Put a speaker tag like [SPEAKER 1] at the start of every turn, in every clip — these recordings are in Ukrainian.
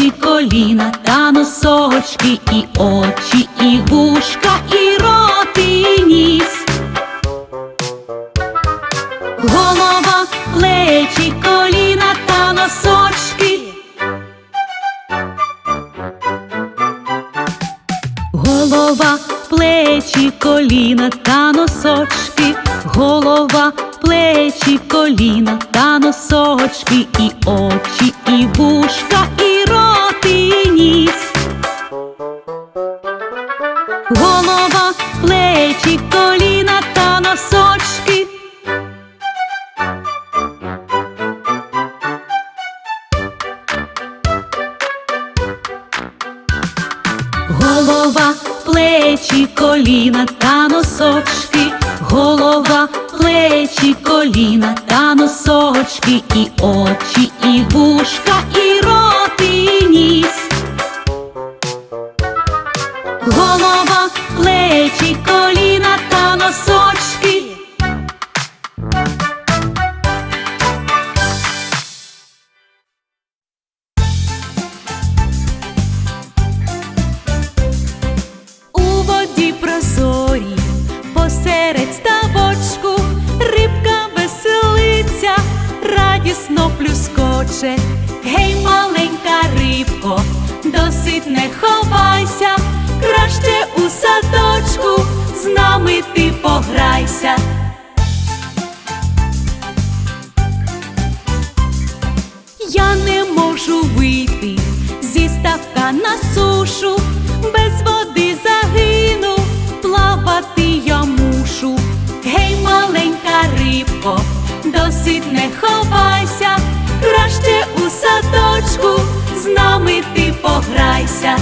[SPEAKER 1] плечі, коліна та носочки, і очі, і вушка, і рот, і ніс. Голова, плечі, коліна та носочки. Голова, плечі, коліна та носочки, голова, плечі, коліна та носочки, і очі, і вушка, і рот, і ніс. Голова, плечі, коліна та носочки. Голова, плечі, коліна та носочки, голова, плечі, коліна та носочки, і очі, і вушка, і рот, і ніс. Голова, плечі, коліна сушу, без води загину, плавати я мушу. Гей, маленька рибко, досить не ховайся, краще у садочку, з нами ти пограйся.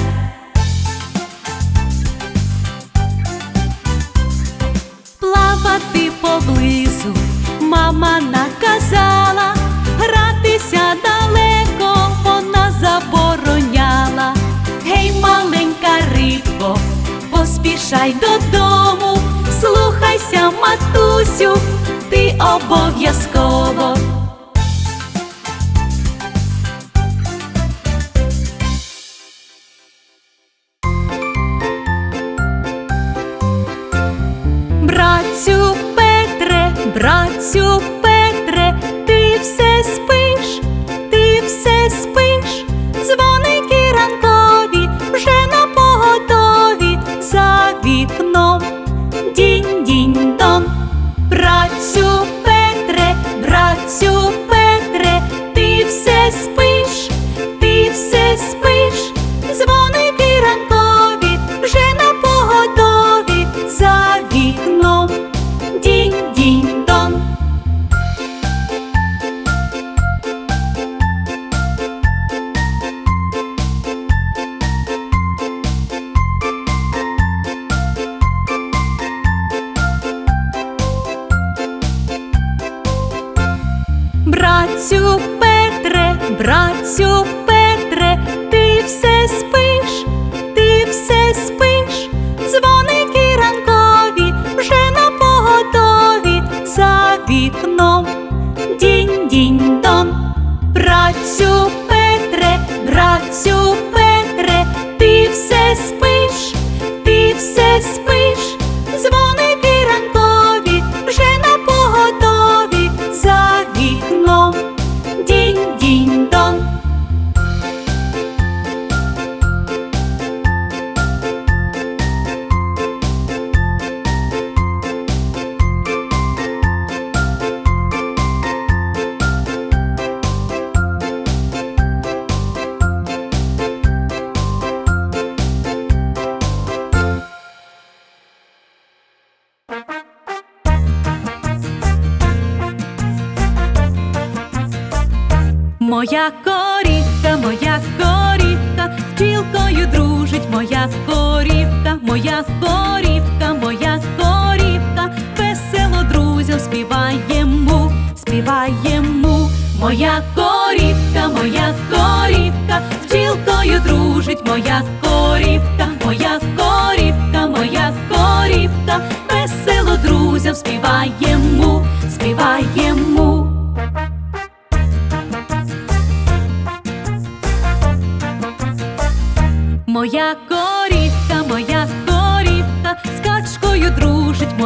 [SPEAKER 1] Плавати поблизу мама наказала, поспішай додому, слухайся, матусю, ти обов'язково. Братцю Петре, братцю братцю Моя корівка, моя корівка, з бджілкою дружить моя корівка, моя корівка, моя корівка, весело друзям співаємо, співаємо. Моя корівка, моя корівка, з бджілкою дружить моя корівка,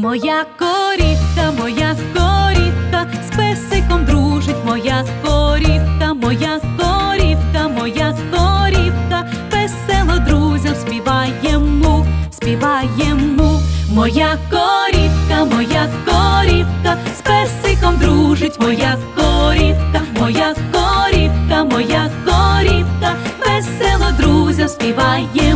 [SPEAKER 1] Моя корівка, моя корівка, з песиком дружить моя корівка, моя корівка, моя корівка, весело друзям співаємо, співаємо. Моя корівка, моя корівка, з песиком дружить моя корівка, моя корівка, моя корівка, весело друзям співаємо,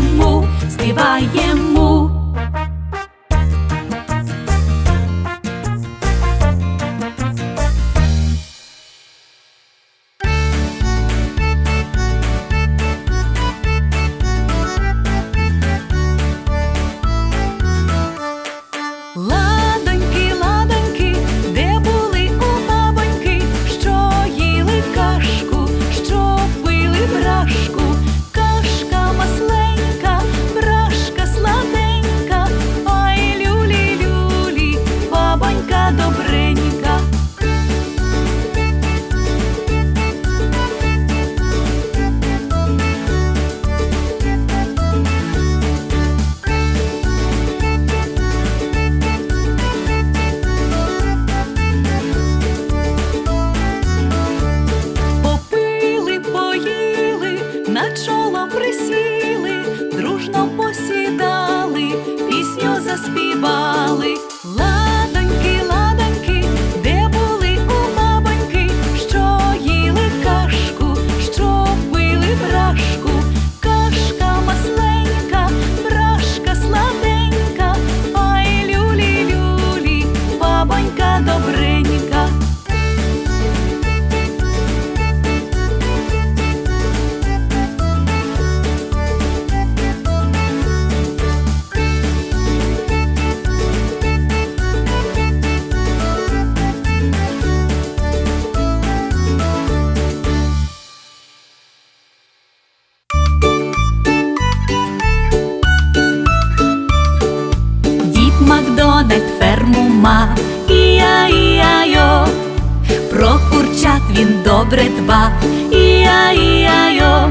[SPEAKER 1] він добре дбав, іа-іа-йо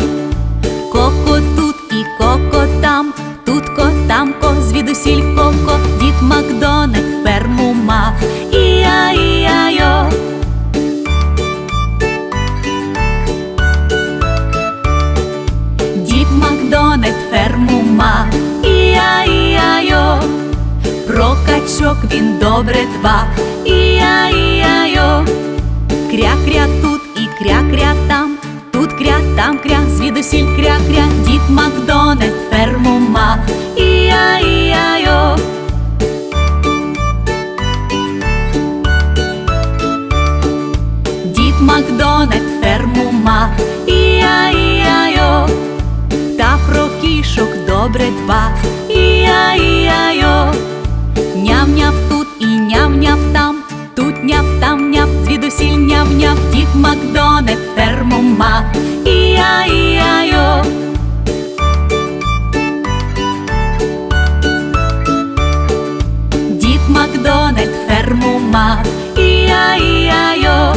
[SPEAKER 1] Коко тут і коко там, тут котамко, звідусіль коко Дід Макдональд ферму мав, іа-іа-йо Дід Макдональд ферму мав, іа-іа-йо Про качок він добре дбав, іа-іа-йо Кря-кря тут і кря-кря там, тут кря, там кря, звідусіль кря-кря. Дід Макдональд ферму мав, іа-іа-йо Дід Макдональд ферму мав, іа-іа-йо Та про кішок добре дбав, іа-іа-йо Ням-ням тут і ням-ням там, тут няв, там няв, звідусіль ням-ням Дід Макдональд ферму мав, іа-іа-йо Дід Макдональд ферму мав, іа-іа-йо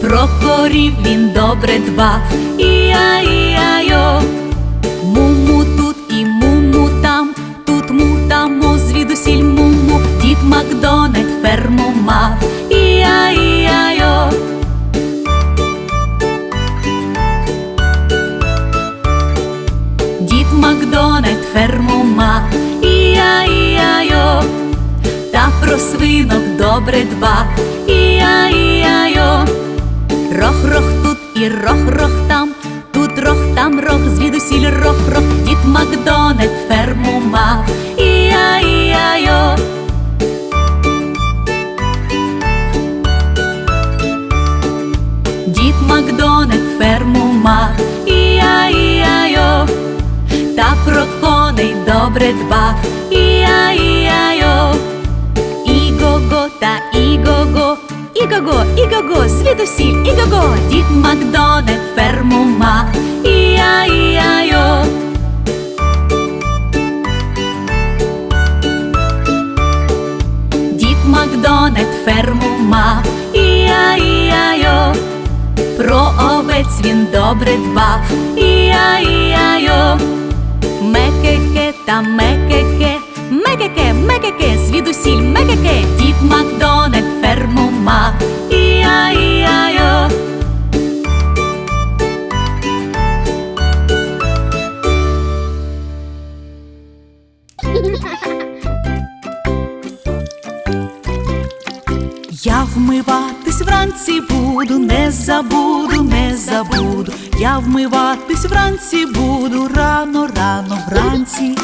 [SPEAKER 1] Про корів він добре дбав, іа-іа-йо Муму тут і муму там, тут му там му, звідусіль муму. Дід Макдональд про свинок добре дбав, іа-іа-йо Рох-рох тут і рох-рох там, тут рох, там рох, звідусіль рох-рох. Дід Макдональд ферму мав, іа-іа-йо іго-го, звідусіль, іго-го, дід Макдональд ферму мав. Іа-іа-йо. Дід Макдональд ферму мав. Іа-іа-йо. Про овець він добре дбав. Іа-іа-йо. Мекеке та мекеке, мекеке, мекеке, звідусіль мекеке, дід Макдональд вранці буду, не забуду, не забуду. Я вмиватись вранці буду, рано, рано вранці.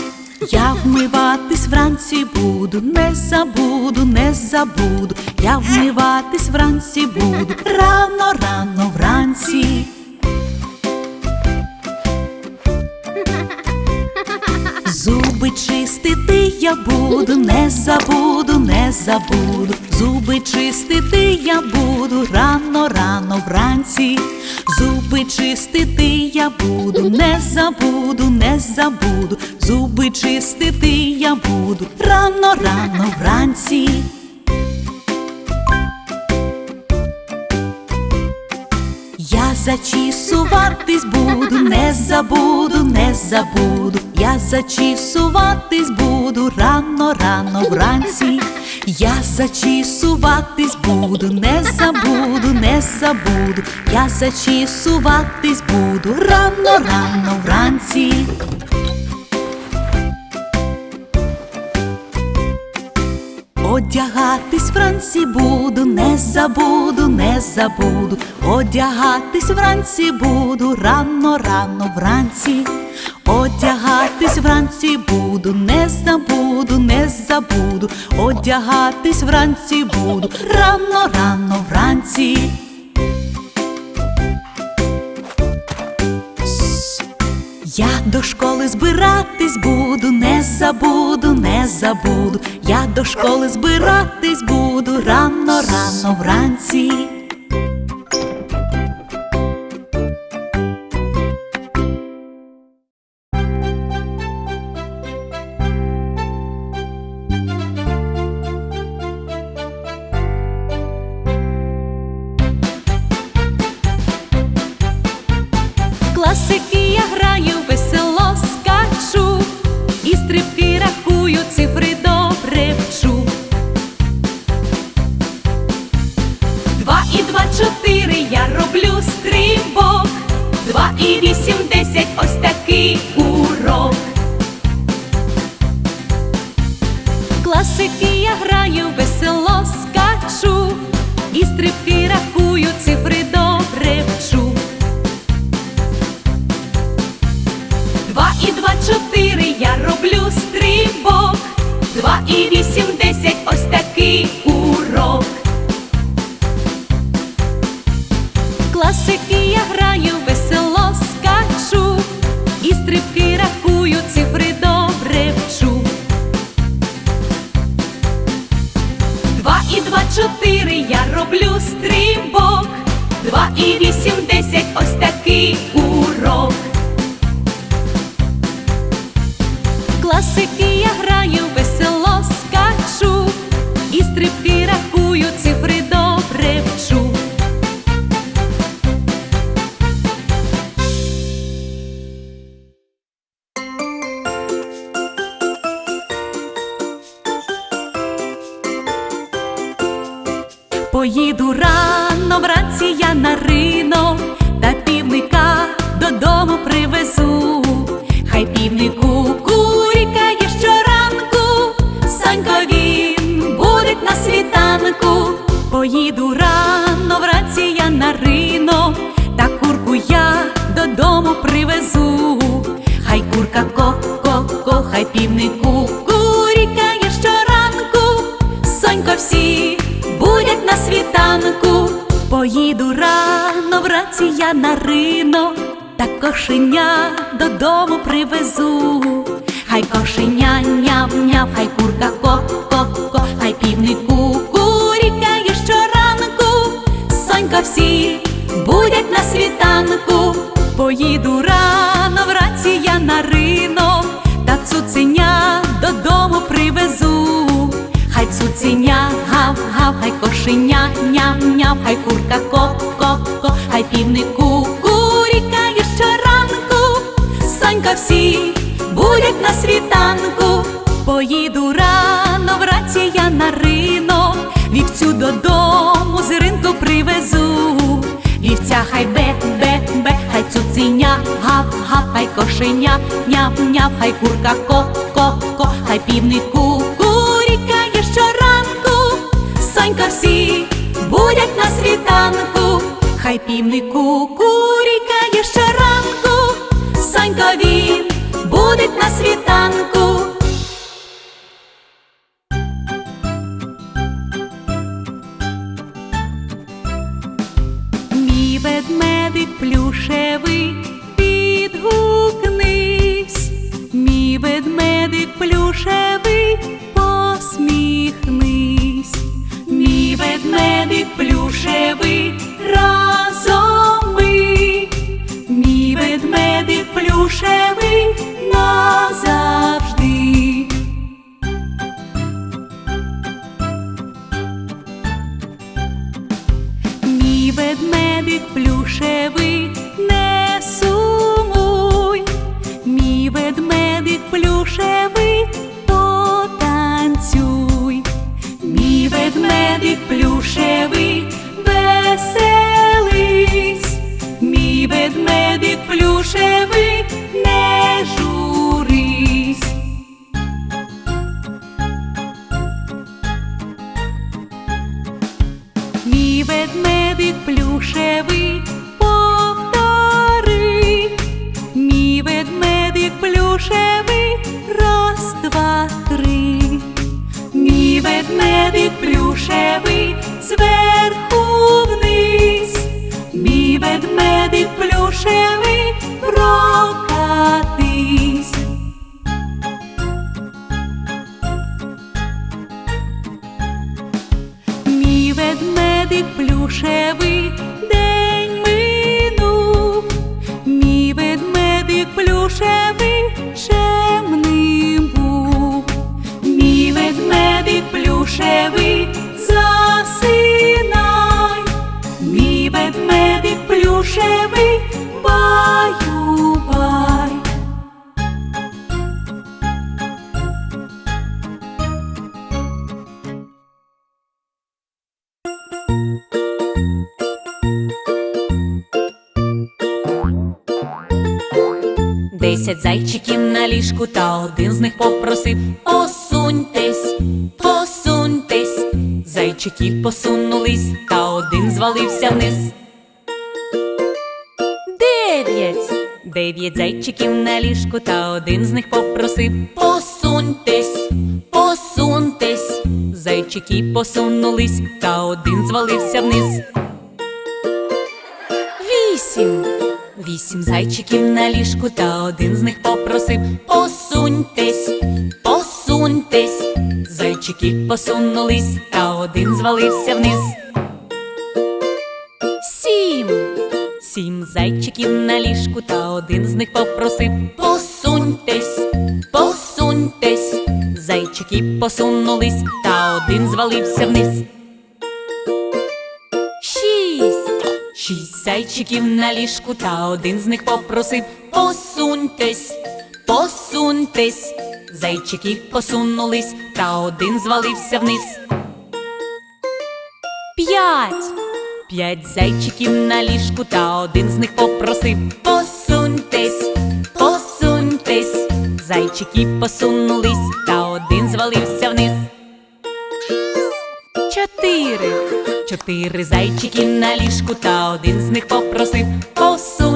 [SPEAKER 1] Я вмиватись вранці буду, не забуду, не забуду. Я вмиватись вранці буду, рано, рано вранці. Зуби чистити я буду, не забуду, не забуду. Зуби чистити я буду рано, рано вранці. Зуби чистити я буду, не забуду, не забуду. Зуби чистити я буду рано, рано вранці. Я зачісуватись буду, не забуду, не забуду. Я зачісуватись буду рано, рано вранці. Я зачісуватись буду, не забуду, не забуду. Я зачісуватись буду рано, рано вранці. Одягатись вранці буду, не забуду, не забуду. Одягатись вранці буду, рано, рано вранці. Одягатись вранці буду, не забуду, не забуду. Одягатись вранці буду, рано, рано вранці. Я до школи збиратись буду, не забуду, не забуду. Я до школи збиратись буду рано, рано вранці. Поїду рано вранці я на ринок, та півника додому привезу. Хай півнику курікає щоранку, Санько він буде на світанку. Поїду рано вранці я на ринок, та курку я додому привезу. Хай курка ко-ко-ко, хай півнику курікає щоранку, Сонько всі світанку. Поїду рано вранці я на ринок, та кошеня додому привезу. хай кошеня няв-няв, хай курка ко-ко-ко, хай півник кукурікає щоранку, сонька всі будять на світанку, поїду рано Цуценя гав-гав, хай кошеня ням-ням, хай курка ко-ко-ко, хай півник кукурікає щоранку, сонька всі будять на світанку, поїду рано вранці я на ринок, вівцю додому з ринку привезу. Вівця хай бе-бе-бе, хай цуценя гав-гав, хай кошеня ням-ням, хай курка ко-ко-ко, хай півник кукурікає всі будять на світанку, хай півник кукурікає щоранку, сонька він на світанку. Мій ведмедик плюшевий, підгукнись, мій ведмедик плюшевий, ведмедик плюшевий, разом ми, мій ведмедик плюшевий назавжди. Мій ведмедик плюшевий, ведмедик плюшевий,
[SPEAKER 2] попросив Посуньтесь, посуньтесь. Зайчики посунулись, та один звалився вниз. Дев'ять. Дев'ять зайчиків на ліжку, та один з них попросив Посуньтесь, посуньтесь. Зайчики посунулись, та один звалився вниз. Вісім. Вісім зайчиків на ліжку, та один з них попросив Посуньтесь, посуньтесь. Зайчики посунулись, та один звалився вниз. Сім. Сім зайчиків на ліжку, та один з них попросив Посуньтесь, посуньтесь. Зайчики посунулись, та один звалився вниз. Шість. Шість зайчиків на ліжку, та один з них попросив Посуньтесь, посуньтесь. Зайчики посунулись, та один звалився вниз. П'ять. П'ять зайчиків на ліжку, та один з них попросив Посуньтесь, посуньтесь. Зайчики посунулись, та один звалився вниз. Чотири. Чотири зайчики на ліжку, та один з них попросив Посуньтесь,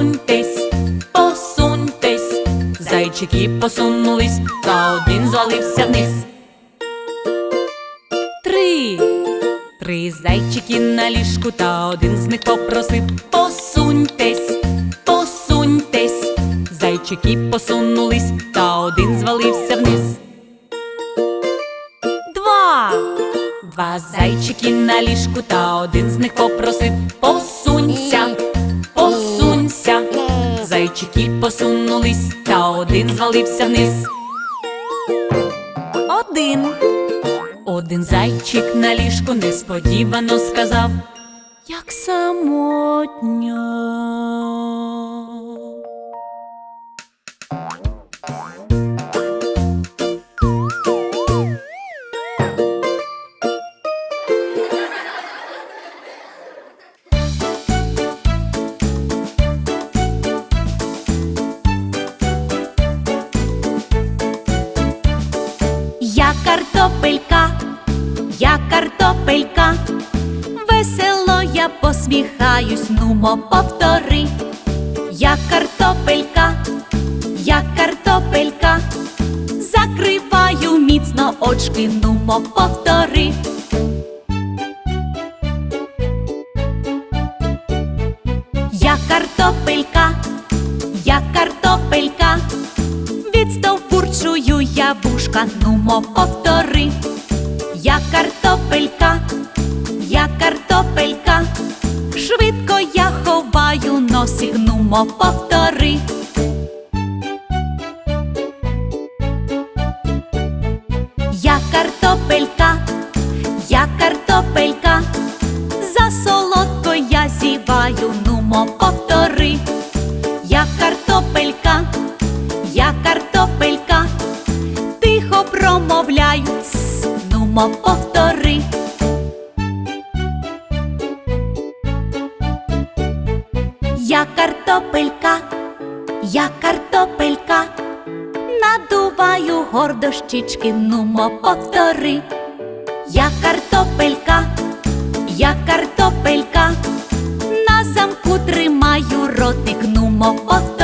[SPEAKER 2] Зайчики посунулись, та один звалився вниз. Три. Три зайчики на ліжку, та один з них попросив Посуньтесь, посуньтесь. Зайчики посунулись, та один звалився вниз. Два. Два зайчики на ліжку, та один з них попросив посунься. Зайчики посунулись, та один звалився вниз. Один. Один зайчик на ліжку несподівано сказав, як самотньо.
[SPEAKER 1] Картопелька, я картопелька, весело я посміхаюсь, нумо повтори. Я картопелька, я картопелька, закриваю міцно очки, нумо повтори. Я картопелька, я картопелька, вушка, нумо повтори. Я картопелька, я картопелька, швидко я ховаю носик, нумо повтори. Я картопелька, я картопелька, за солодко я зіваю, нумо повтори. думок повтори. Я картопелька, я картопелька, надуваю гордо щічки, нумо повтори. Я картопелька, я картопелька, на замку тримаю ротик, нумо повтори.